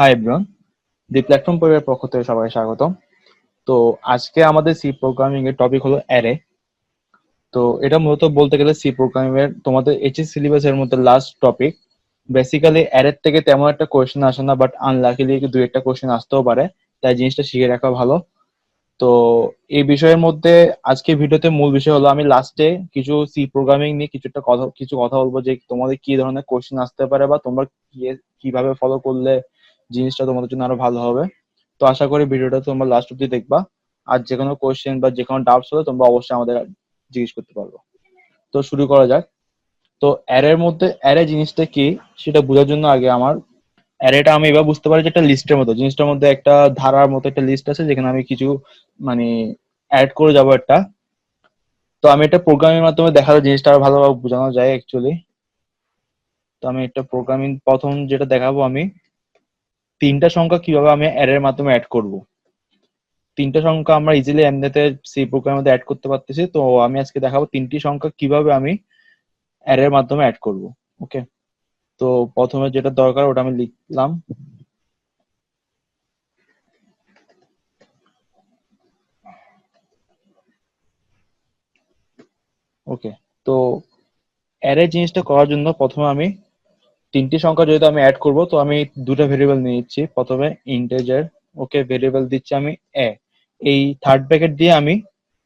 Hi everyone দি platform পরিবারের পক্ষ থেকে সবাই স্বাগতম। তো আজকে আমাদের সি প্রোগ্রামিং এর টপিক হলো অ্যারে তো এটা মূলত বলতে গেলে সি প্রোগ্রামিং এর তোমাদের এইচএস সিলেবাস এর মধ্যে লাস্ট টপিক বেসিক্যালি অ্যারের থেকে তেমন একটা কোয়েশ্চেন আসে না বাট আনলাকিলি দুই একটা কোয়েশ্চেন আসতেও পারে, তাই জিনিসটা শিখে রাখা ভালো। তো এই বিষয়ের মধ্যে আজকে ভিডিওতে মূল বিষয় হলো, আমি লাস্টে কিছু সি প্রোগ্রামিং নিয়ে কিছু একটা কথা, কিছু কথা বলব যে তোমাদের কি ধরনের কোশ্চেন আসতে পারে বা তোমরা কীভাবে ফলো করলে জিনিসটা তোমাদের জন্য আরও ভালো হবে। তো আশা করি ভিডিওটা তোমরা লাস্ট অব্দি দেখবা। আর যে কোনো কোয়েশ্চেন বা যে কোনো ডাউটস হলে তোমরা অবশ্যই আমাদের জিজ্ঞেস করতে পারব। তো শুরু করা যাক। তো অ্যারের মধ্যে অ্যারে জিনিসটা কি সেটা বোঝার জন্য আগে আমার অ্যারেটা আমি এবার বুঝতে পারি যে একটা লিস্টের মতো। জিনিসটার মধ্যে একটা ধারার মতো একটা লিস্ট আছে, যেখানে আমি কিছু মানে অ্যাড করে যাব একটা। তো আমি এটা প্রোগ্রামের মাধ্যমে দেখালে জিনিসটা আরও ভালোভাবে বোঝানো যায় অ্যাকচুয়ালি তো আমি একটা প্রোগ্রামিং প্রথম যেটা দেখাবো আমি। তিনটা সংখ্যা কীভাবে আমি অ্যারের মাধ্যমে অ্যাড করব? তিনটা সংখ্যা আমরা ইজিলি এমনিতে সি প্রোগ্রামের মধ্যে অ্যাড করতে পারতেছি, তো আমি আজকে দেখাবো তিনটি সংখ্যা কীভাবে আমি অ্যারের মাধ্যমে অ্যাড করব ওকে তো প্রথমে যেটা দরকার ওটা আমি লিখলাম। ওকে তো অ্যারে জিনিসটা করার জন্য প্রথমে আমি তিনটি সংখ্যা যেহেতু আমি অ্যাড করব, তো আমি দুটো ভেরিয়েবল নিয়ে নিচ্ছি। প্রথমে ইন্টেজার ওকে ভেরিয়েবল দিচ্ছি আমি এ এই থার্ড ব্র্যাকেট দিয়ে আমি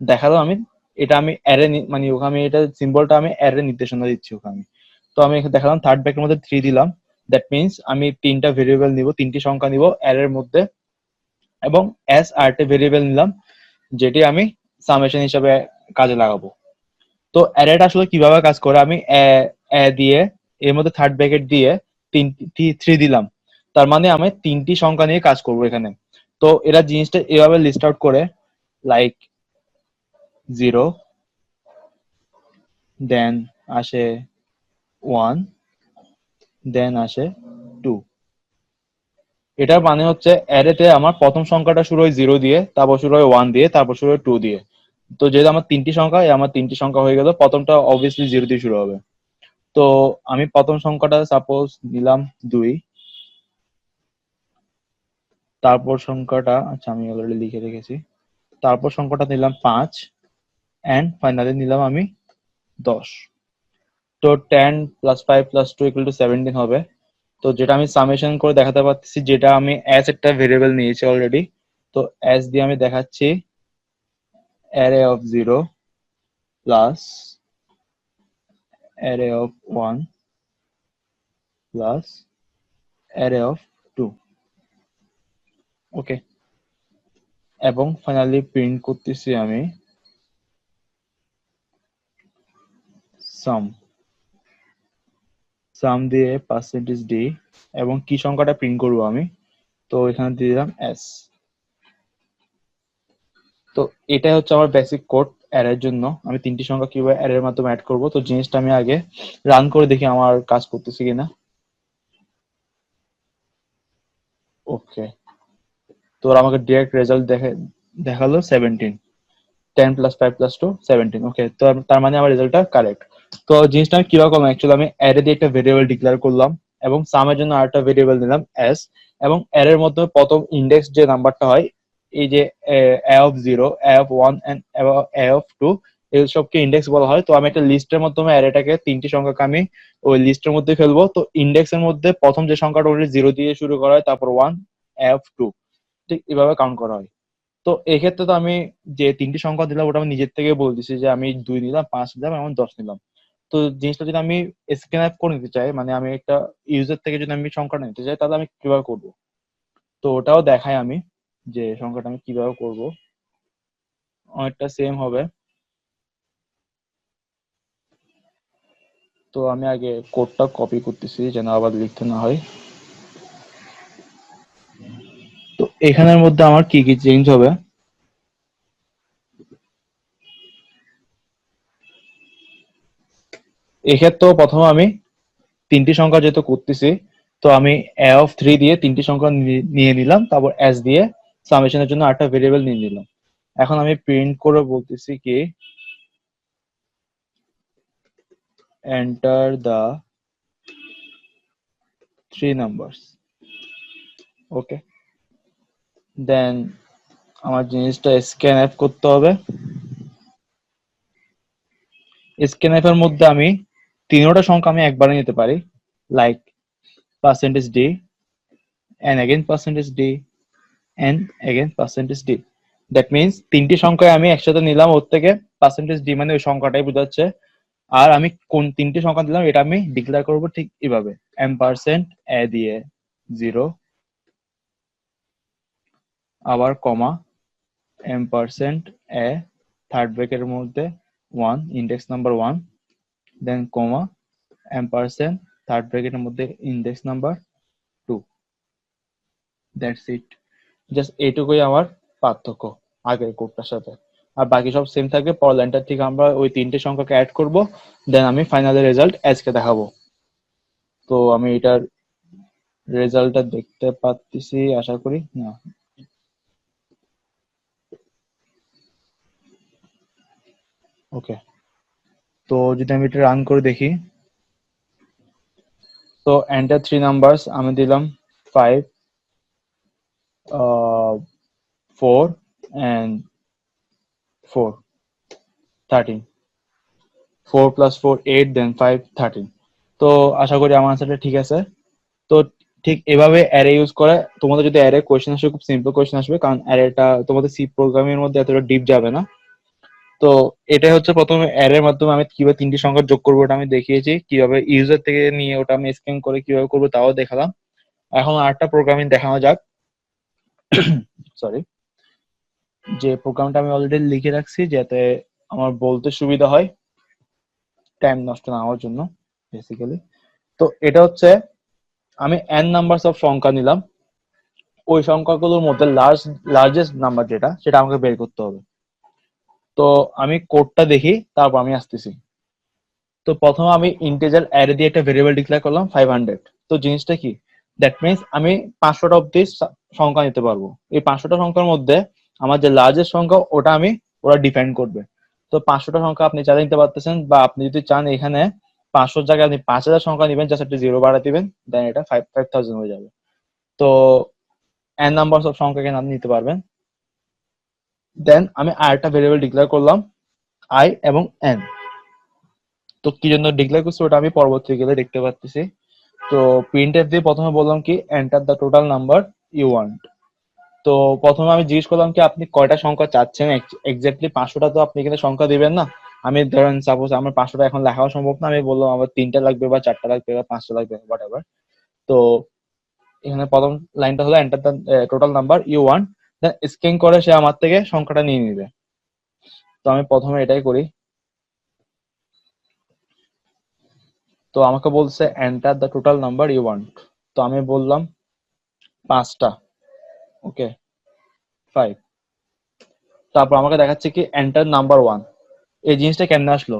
দেখালাম, আমি এটা আমি অ্যারে মানে ওখানে আমি এটা সিম্বলটা আমি অ্যারে নির্দেশনা দিচ্ছি ওখানে। তো আমি দেখালাম থার্ড ব্র্যাকের মধ্যে থ্রি দিলাম। দ্যাট মিনস আমি তিনটা ভেরিয়েবল নিব, তিনটি সংখ্যা নিব অ্যারের মধ্যে। এবং এস আর আরটে ভেরিয়েবল নিলাম, যেটি আমি সামেশন হিসাবে কাজে লাগাবো। তো অ্যারেটা আসলে কীভাবে কাজ করে? আমি এ দিয়ে এর মধ্যে থার্ড ব্র্যাকেট দিয়ে তিনটি থ্রি দিলাম। তার মানে আমি তিনটি সংখ্যা নিয়ে কাজ করব এখানে। তো এরা জিনিসটা এভাবে লিস্ট আউট করে লাইক জিরো দেন আসে ওয়ান দেন আসে টু এটার মানে হচ্ছে অ্যারেতে আমার প্রথম সংখ্যাটা শুরু হয় জিরো দিয়ে, তারপর শুরু হয় ওয়ান দিয়ে, তারপর শুরু হয় টু দিয়ে। তো যেহেতু আমার তিনটি সংখ্যা আমার তিনটি সংখ্যা হয়ে গেল, প্রথমটা অবভিয়াসলি জিরো দিয়ে শুরু হবে। তো আমি প্রথম সংখ্যাটা সাপোজ নিলাম দুই। তারপর সংখ্যাটা আচ্ছা আমি অলরেডি লিখে রেখেছি। তারপর সংখ্যাটা নিলাম পাঁচ অ্যান্ড ফাইনালি নিলাম আমি দশ। তো ten plus five plus two equal to seventeen হবে। তো যেটা আমি সামেশন করে দেখাতে পারতেছি, যেটা আমি অ্যাজ একটা ভেরিয়েবল নিয়েছি অলরেডি তো অ্যাজ দিয়ে আমি দেখাচ্ছি array of zero plus array of one plus array of two okay এবং ফাইনালি প্রিন্ট করতেছি আমি সাম সাম দিয়ে পার্সেন্টেজ ডি এবং কি সংখ্যাটা প্রিন্ট করব আমি? তো এখানে দিয়ে দিলাম এস তো এটাই হচ্ছে আমার বেসিক কোড অ্যারের জন্য। আমি তিনটি সংখ্যা কীভাবে অ্যারের মাধ্যমে অ্যাড করব? তো জিনিসটা আমি আগে রান করে দেখি আমার কাজ করতেছে কিনা। ওকে তো আমাকে ডিরেক্ট রেজাল্ট দেখে, দেখাল seventeen ten plus five plus two seventeen okay তো তার মানে আমার রেজাল্টটা কারেক্ট তো জিনিসটা আমি কীভাবে করলাম? অ্যাকচুয়ালি আমি অ্যারে দিয়ে একটা ভেরিয়েবল ডিক্লেয়ার করলাম এবং সামের জন্য আরেকটা ভেরিয়েবল দিলাম এস এবং এর মধ্যে প্রথম ইন্ডেক্স যে নাম্বারটা হয় এই যে of zero a one a of two এইসবকে index বলা হয়। তো আমি একটা লিস্টের মাধ্যমে অ্যারেটাকে তিনটি সংখ্যাকে আমি ওই লিস্টের মধ্যে ফেলব। তো ইন্ডেক্সের মধ্যে প্রথম যে সংখ্যাটা ওটা জিরো দিয়ে শুরু করা হয়, তারপর ওয়ান এফ টু ঠিক এভাবে কাউন্ট করা হয়। তো এক্ষেত্রে তো আমি যে তিনটি সংখ্যা দিলাম, ওটা আমি নিজের থেকে বলতেছি যে আমি দুই নিলাম, পাঁচ নিলাম, এবং দশ নিলাম। তো জিনিসটা যদি আমি স্ক্যান অ্যাপ করে নিতে চাই মানে আমি একটা ইউজার থেকে যদি আমি সংখ্যাটা নিতে চাই, তাহলে আমি কীভাবে করব? তো ওটাও দেখাই আমি। যে সংখ্যাটা আমি কীভাবে করব, অনেকটা সেম হবে। তো আমি আগে কোডটা কপি করতেছি, যেন আবার লিখতে না হয়। তো এখানের মধ্যে আমার কি কি চেঞ্জ হবে? এক্ষেত্রেও প্রথমে আমি তিনটি সংখ্যা যেহেতু করতেছি, তো আমি এ অফ থ্রি দিয়ে তিনটি সংখ্যা নিয়ে নিলাম, তারপর এস দিয়ে সামেশনের জন্য আটটা ভেরিয়েবল নিয়ে নিলাম। এখন আমি প্রিন্ট করে বলতেছি কি enter the three numbers okay then আমার জিনিসটা স্ক্যান অ্যাপ করতে হবে। স্ক্যান অ্যাপের মধ্যে আমি তিনোটা সংখ্যা আমি একবারে নিতে পারি like percentage d and again percentage d and again percentage d. That means তিনটি সংখ্যা আমি একসাথে নিলাম, ওর থেকে পার্সেন্টেজ ডি মানে ওই সংখ্যাটাই বোঝাচ্ছে। আর আমি কোন তিনটি সংখ্যা দিলাম, এটা আমি ডিক্লেয়ার করব ঠিক এভাবে। এম পার্সেন্ট এ দিয়ে জিরো আবার কমা এম পার্সেন্ট এ থার্ড ব্রেকের মধ্যে one index number one then comma ampersand third ব্রেকেটের মধ্যে index number two that's it just এইটুকুই আমার পার্থক্য আগের কোডটার সাথে। আর বাকি সব সেম থাকবে, পরের লাইনটার থেকে আমরা ওই তিনটে সংখ্যাকে অ্যাড করব দেন আমি ফাইনালের রেজাল্ট আজকে দেখাবো। তো আমি এটার রেজাল্টটা দেখতে পাচ্ছি আশা করি, না। ওকে তো যদি আমি এটা রান করে দেখি, তো এন্টার থ্রি নাম্বারস আমি দিলাম five four and four thirteen four plus four eight then five thirteen তো আশা করি আমার আনসারটা ঠিক আছে। তো ঠিক এভাবে অ্যারে ইউজ করে তোমাদের যদি অ্যারে কোয়েশ্চেন আসবে খুব সিম্পল কোয়েশ্চেন আসবে, কারণ অ্যারেটা তোমাদের সি প্রোগ্রামের মধ্যে এতটা ডিপ যাবে না। তো এটাই হচ্ছে প্রথমে অ্যারের মাধ্যমে আমি কীভাবে তিনটি সংখ্যা যোগ করব ওটা আমি দেখিয়েছি, কীভাবে ইউজার থেকে নিয়ে ওটা আমি স্ক্যান করে কীভাবে করব তাও দেখালাম। এখন আরেকটা প্রোগ্রামিং দেখানো যাক। সরি যে প্রোগ্রামটা আমি অলরেডি লিখে রাখছি যাতে আমার বলতে সুবিধা হয় টাইম নষ্ট না হওয়ার জন্য বেসিক্যালি তো এটা হচ্ছে, আমি এন নাম্বার অফ সংখ্যা নিলাম। ওই সংখ্যাগুলোর মধ্যে লার্জ লার্জেস্ট নাম্বার যেটা, সেটা আমাকে বের করতে হবে। তো আমি কোডটা দেখি, তারপর আমি আসতেছি। তো প্রথমে আমি ইন্টেজার অ্যারে দিয়ে একটা ভেরিয়েবল ডিক্লেয়ার করলাম ফাইভ হান্ড্রেড তো জিনিসটা কি? দ্যাট মিনস আমি পাঁচশোটা অব্দি সংখ্যা নিতে পারব। এই পাঁচশোটা সংখ্যার মধ্যে আমার যে লার্জেস্ট সংখ্যা, ওটা আমি, ওরা ডিপেন্ড করবে। তো পাঁচশোটা সংখ্যা আপনি চাইলে নিতে পারতেছেন বা আপনি যদি চান এখানে পাঁচশোর জায়গায় আপনি পাঁচ হাজার সংখ্যা নেবেন জাস্ট একটা জিরো বাড়া দিবেন দেন এটা ফাইভ ফাইভ থাউজেন্ড হয়ে যাবে। তো এন নাম্বার সব সংখ্যা এখানে আপনি নিতে পারবেন। দেন আমি আরেকটা ভেরিয়েবল ডিক্লেয়ার করলাম আই এবং এন তো কি জন্য ডিক্লেয়ার করছি, ওটা আমি পরবর্তী গেলে দেখতে পাচ্ছি তো প্রিন্ট এফ দিয়ে প্রথমে বললাম কি enter the total number you want তো প্রথমে আমি জিজ্ঞেস করলাম কি, আপনি কয়টা সংখ্যা চাচ্ছেন? এক্স্যাক্টলি পাঁচশোটা তো আপনি এখানে সংখ্যা দিবেন না? আমি ধরেন সাপোজ আমার পাঁচশোটা এখন লেখাও সম্ভব না, আমি বললাম আমার তিনটা লাগবে বা চারটা লাগবে বা পাঁচটা লাগবে হোয়াট এভার তো এখানে প্রথম লাইনটা হলো enter the total number you want then scan করে সে আমার থেকে সংখ্যাটা নিয়ে নিবে। তো আমি প্রথমে এটাই করি। তো আমাকে বলছে enter the total number you want তো আমি বললাম, পাঁচটা। ওকে ফাইভ তারপর আমাকে দেখাচ্ছে কি এন্টার নাম্বার ওয়ান এই জিনিসটা কেমনে আসলো?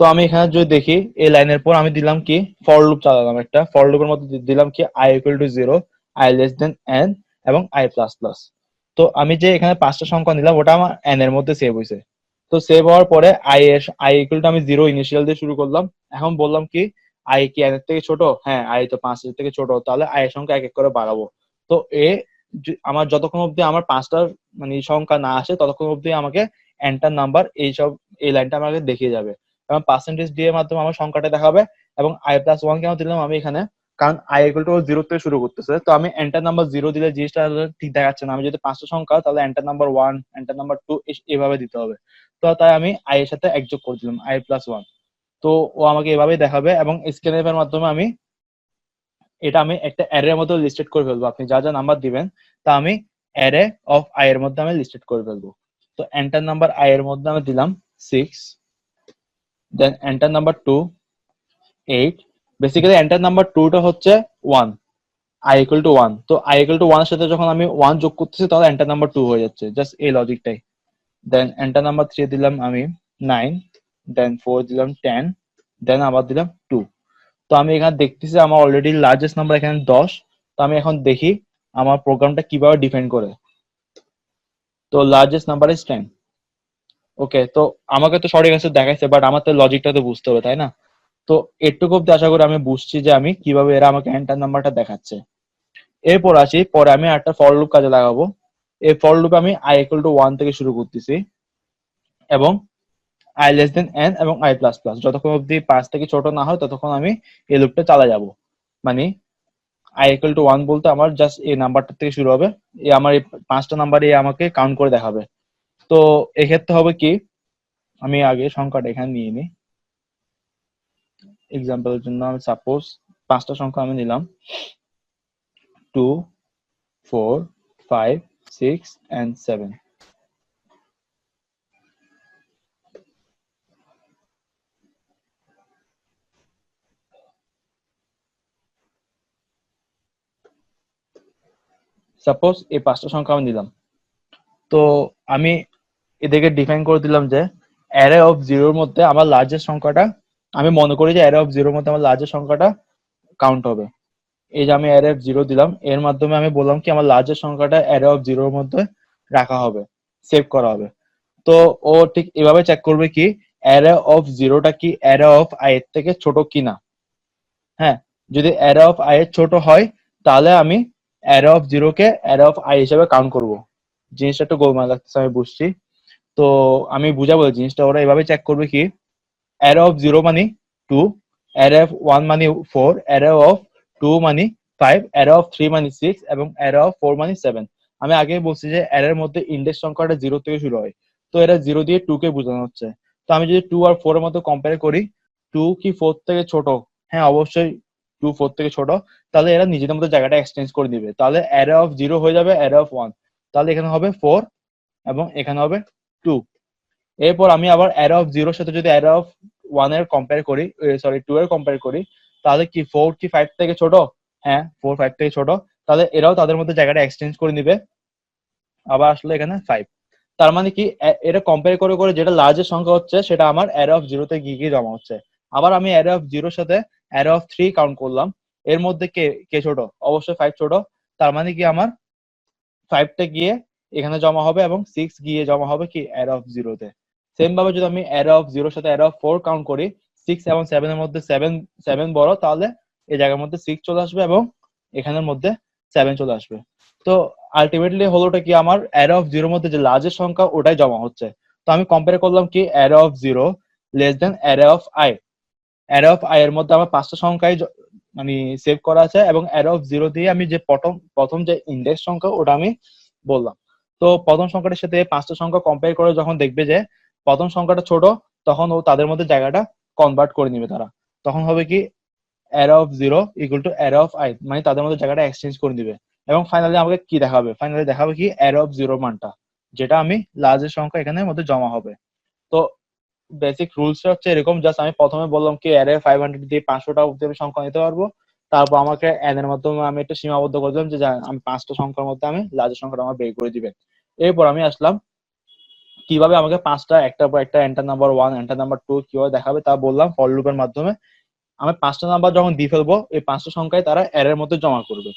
তো আমি এখানে যদি দেখি, এই লাইনের পর আমি দিলাম কি ফর লুপ চালালাম একটা। ফর লুপের মধ্যে দিলাম কি i equal to zero i less than n এবং আই প্লাস প্লাস তো আমি যে এখানে পাঁচটা সংখ্যা নিলাম, ওটা আমার এন এর মধ্যে সেভ হয়েছে। তো সেভ হওয়ার পরে আই এর আই ইকুয়াল টু আমি জিরো ইনিশিয়াল দিয়ে শুরু করলাম। এখন বললাম কি আই কি এন এর থেকে ছোট? হ্যাঁ আই তো পাঁচের থেকে ছোট। তাহলে আই এর সংখ্যা এক এক করে বাড়াবো। তো এ আমার যতক্ষণ অব্দি আমার পাঁচটার মানে সংখ্যা না আসে, ততক্ষণ অব্দি আমাকে এন্টার নাম্বার এইসব এই লাইনটা আমাকে দেখিয়ে যাবে। এবং পার্সেন্টেজ দিয়ে মাধ্যমে আমার সংখ্যাটা দেখাবে এবং আই প্লাস ওয়ান কেন দিলাম আমি এখানে? কারণ আই ইকুয়াল টু জিরো থেকে শুরু করতেছে, তো আমি এন্টার নাম্বার জিরো দিলে জিনিসটা ঠিক দেখাচ্ছে না, আমি যদি পাঁচটা সংখ্যা তাহলে enter number one enter number two এভাবে দিতে হবে। তো তাই আমি আই এর সাথে একযোগ করে দিলাম আই প্লাস ওয়ান তো ও আমাকে এভাবেই দেখাবে এবং স্ক্যান এর মাধ্যমে আমি এটা আমি একটা অ্যারের মধ্যে লিস্টেড করে ফেলব। আপনি যা যা নাম্বার দিবেন, তা আমি অ্যারে অফ আই এর মধ্যে আমি লিস্টেড করে ফেলব। তো এন্টার নাম্বার আই এর মধ্যে আমি দিলাম six then enter number two eight basically enter number টুটা হচ্ছে one i equal to one তো আই ইকুয়াল টু ওয়ান সাথে যখন আমি ওয়ান যোগ করতেছি, তাহলে এন্টার নাম্বার টু হয়ে যাচ্ছে। জাস্ট এই লজিকটাই দেন এন্টার নাম্বার থ্রি দিলাম আমি নাইন দেন ফোর দিলাম টেন দেন আবার দিলাম টু তো আমি এখানে দেখতেছি আমার অলরেডি লার্জেস্ট নাম্বার এখানে দশ। তো আমি এখন দেখি আমার প্রোগ্রামটা কীভাবে ডিফেন্ড করে। তো largest number is ten okay তো আমাকে তো সঠিক অ্যান্সার দেখাইছে বাট আমার তো লজিকটা তো বুঝতে হবে, তাই না? তো এটুকু অব্দি আশা করি আমি বুঝছি যে আমি কীভাবে এরা আমাকে এন্টার নাম্বারটা দেখাচ্ছে। এরপর আসি, পরে আমি একটা ফর লুপ কাজে লাগাবো। এই ফর লুপ আমি আই ইকুয়াল টু ওয়ান থেকে শুরু করতেছি এবং আই লেস দেন এন এবং আই প্লাস প্লাস যতক্ষণ অব্দি পাঁচ থেকে ছোট না হয়, ততক্ষণ আমি এই লুপটা চালা যাব। মানে আই ইকুয়াল টু ওয়ান বলতে আমার জাস্ট এই নাম্বারটা থেকে শুরু হবে। এই আমার এই পাঁচটা নাম্বার এই আমাকে কাউন্ট করে দেখাবে। তো এক্ষেত্রে হবে কি, আমি আগে সংখ্যাটা এখানে নিয়ে নিই। এক্সাম্পলের জন্য আমি সাপোজ পাঁচটা সংখ্যা আমি নিলাম। Two four five six and seven suppose এই পাঁচটা সংখ্যা আমি নিলাম। তো আমি এদেরকে ডিফাইন করে দিলাম যে অ্যারে অফ জিরোর মধ্যে আমার লার্জেস্ট সংখ্যাটা আমি মনে করি যে অ্যারে অফ জিরোর মধ্যে আমার লার্জের সংখ্যাটা কাউন্ট হবে। এই যে আমি অ্যারে অফ জিরো দিলাম, এর মাধ্যমে আমি বললাম কি আমার লার্জের সংখ্যাটা অ্যারে অফ জিরোর মধ্যে রাখা হবে সেভ করা হবে। তো ও ঠিক এভাবে চেক করবে কি অ্যারে অফ জিরোটা কি অ্যারে অফ আই এর থেকে ছোট কিনা? হ্যাঁ যদি অ্যারে অফ আই এর ছোট হয়, তাহলে আমি অ্যারে অফ জিরোকে অ্যারে অফ আই হিসেবে কাউন্ট করব। জিনিসটা একটু গোলমাল লাগতেছে, আমি বুঝছি। তো আমি বুঝাবো জিনিসটা, ওরা এভাবে চেক করবে কি অ্যারে অফ জিরো মানে টু অ্যারে অফ ওয়ান মানে ফোর অ্যারে অফ টু মানে ফাইভ অ্যারে অফ থ্রি মানে সিক্স এবং অ্যারে অফ ফোর মানে সেভেন আমি আগে বলছি যে অ্যারের মধ্যে ইন্ডেক্স সংখ্যাটা জিরো থেকে শুরু হয়। তো এটা জিরো দিয়ে টু কে বোঝানো হচ্ছে। তো আমি যদি টু আর ফোর এর মধ্যে কম্পেয়ার করি টু কি ফোর থেকে ছোট? হ্যাঁ অবশ্যই টু ফোর থেকে ছোট। তাহলে এরা নিজেদের মধ্যে জায়গাটা এক্সচেঞ্জ করে দিবে তাহলে অ্যারে অফ জিরো হয়ে যাবে অ্যারে অফ ওয়ান তাহলে এখানে হবে ফোর এবং এখানে হবে টু এরপর আমি আবার অ্যারে অফ জিরোর সাথে যদি অ্যারে অফ ওয়ানের কম্পেয়ার করি সরি টু এর কম্পেয়ার করি, তাহলে কি ফোর কি ফাইভ থেকে ছোট? হ্যাঁ ফোর ফাইভ থেকে ছোট। তাহলে এরাও তাদের মধ্যে জায়গাটা এক্সচেঞ্জ করে নিবে। আবার আসলে এখানে ফাইভ তার মানে কি এটা কম্পেয়ার করে করে যেটা লার্জের সংখ্যা হচ্ছে, সেটা আমার অ্যারে অফ জিরোতে গিয়ে গিয়ে জমা হচ্ছে। আবার আমি অ্যারে অফ জিরোর সাথে অ্যারে অফ থ্রি কাউন্ট করলাম। এর মধ্যে কে কে ছোট? অবশ্যই ফাইভ ছোট। তার মানে কি আমার ফাইভটা গিয়ে এখানে জমা হবে এবং সিক্স গিয়ে জমা হবে কি অ্যারে অফ জিরোতে সেম ভাবে যদি আমি অ্যারে অফ জিরোর সাথে অ্যারে অফ ফোর কাউন্ট করি সিক্স এবং সেভেনের মধ্যে সেভেন সেভেন বড়, তাহলে এই জায়গার মধ্যে সিক্স চলে আসবে এবং এখানের মধ্যে সেভেন চলে আসবে। তো আলটিমেটলি হলোটা কি? আমার অ্যারে অফ জিরোর মধ্যে যে লার্জেস্ট সংখ্যা, ওটাই জমা হচ্ছে। তো আমি কম্পেয়ার করলাম কি? Array of zero less than array of i array of i এর মধ্যে আমার পাঁচটা সংখ্যাই মানে সেভ করা আছে এবং অ্যারে অফ জিরো দিয়ে আমি যে প্রথম প্রথম যে ইন্ডেক্স সংখ্যা, ওটা আমি বললাম। তো প্রথম সংখ্যাটার সাথে পাঁচটা সংখ্যা কম্পেয়ার করে যখন দেখবে যে প্রথম সংখ্যাটা ছোট, তখন ও তাদের মধ্যে জায়গাটা কনভার্ট করে নিবে তারা। তখন হবে কি array of zero equal to array of i মানে তাদের মধ্যে জায়গাটা এক্সচেঞ্জ করে দিবে এবং ফাইনালি আমাকে কি দেখাবে? ফাইনালি দেখাবে কি অ্যারে অফ জিরো মানটা, যেটা আমি লার্জের সংখ্যা এখানে মধ্যে জমা হবে। তো বেসিক রুলস হচ্ছে এরকম জাস্ট আমি প্রথমে বললাম কি অ্যারে ফাইভ হান্ড্রেড দিয়ে পাঁচশোটা অব্দি আমি সংখ্যা নিতে পারব। তারপর আমাকে এর মাধ্যমে আমি একটা সীমাবদ্ধ করে দিলাম যে আমি পাঁচটা সংখ্যার মধ্যে আমি লার্জের সংখ্যাটা আমার বের করে দিবেন। এরপর আমি আসলাম কীভাবে আমাকে পাঁচটা একটার পর একটা enter number one enter number two কীভাবে দেখাবে তা বললাম ফর লুপের মাধ্যমে। আমি পাঁচটা নাম্বার যখন দিয়ে ফেলব, এই পাঁচটা সংখ্যায় তারা এর মধ্যে জমা করবে।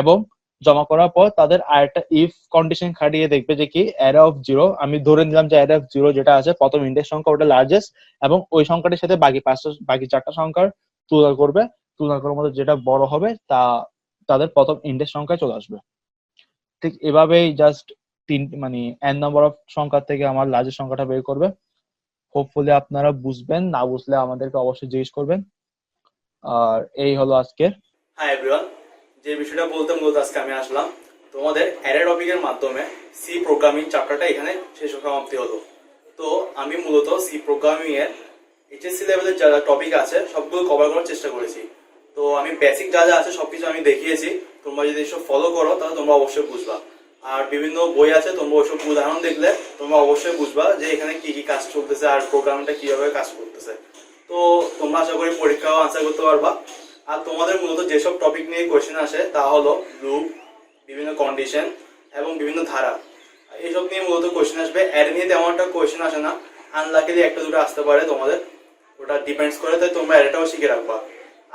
এবং জমা করার পর তাদের আরেকটা ইফ কন্ডিশন খাটিয়ে দেখবে যে কি অ্যারে অফ জিরো আমি ধরে নিলাম যে অ্যারে অফ জিরো যেটা আছে, প্রথম ইন্ডেক্স সংখ্যা, ওটা লার্জেস্ট এবং ওই সংখ্যাটির সাথে বাকি পাঁচটা, বাকি চারটা সংখ্যার তুলনা করবে। তুলনা করার মধ্যে যেটা বড় হবে তা তাদের প্রথম ইন্ডেক্স সংখ্যায় চলে আসবে। ঠিক এভাবেই জাস্ট তিন মানে এন নম্বর অফ সংখ্যা থেকে আমার লার্জেস্ট সংখ্যাটা বের করবে। হোপফুলি আপনারা বুঝবেন, না বুঝলে আমাদেরকে অবশ্যই জিজ্ঞেস করবেন। আর এই হলো আজকের। হাই এভরিওয়ান যে বিষয়টা বলতে মূলত আজকে আমি আসলাম, তোমাদের অ্যারে টপিকের মাধ্যমে সি প্রোগ্রামিং চ্যাপ্টারটা এখানে শেষ সমাপ্তি হলো। তো আমি মূলত সি প্রোগ্রামিং এর এইচএসসি লেভেলের যা টপিক আছে, সবগুলো কভার করার চেষ্টা করেছি। তো আমি বেসিক যা যা আছে, সবকিছু আমি দেখিয়েছি। তোমরা যদি এসব ফলো করো, তাহলে তোমরা অবশ্যই বুঝবা। আর বিভিন্ন বই আছে, তোমরা ওইসব উদাহরণ দেখলে তোমরা অবশ্যই বুঝবা যে এখানে কি কি কাজ চলতেছে আর প্রোগ্রামটা কীভাবে কাজ করতেছে। তো তোমরা আশা করি পরীক্ষাও আনসার করতে পারবা। আর তোমাদের মূলত যেসব টপিক নিয়ে কোয়েশ্চেন আসে তা হলো লুপ বিভিন্ন কন্ডিশন এবং বিভিন্ন ধারা। এইসব নিয়ে মূলত কোয়েশ্চেন আসবে। অ্যাড নিয়ে তেমন একটা কোয়েশ্চেন আসে না। আনলাকিলি একটা দুটো আসতে পারে তোমাদের। ওটা ডিপেন্ডস করে, তাই তোমরা অ্যাডটাও শিখে রাখবা।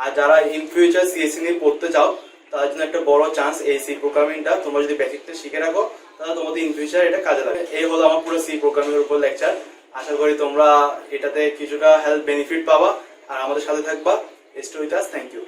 আর যারা ইন ফিউচার সিএসসি নিয়ে পড়তে চাও তার জন্য একটা বড় চান্স এই সি প্রোগ্রামিংটা তোমরা যদি বেসিকটা শিখে রাখো, তাহলে তোমাদের ইন ফিউচার এটা কাজে লাগবে। এই হলো আমার পুরো সি প্রোগ্রামিং এর উপর লেকচার আশা করি তোমরা এটাতে কিছুটা হেল্প বেনিফিট পাবা। আর আমাদের সাথে থাকবা। স্টোরিটাস থ্যাংক ইউ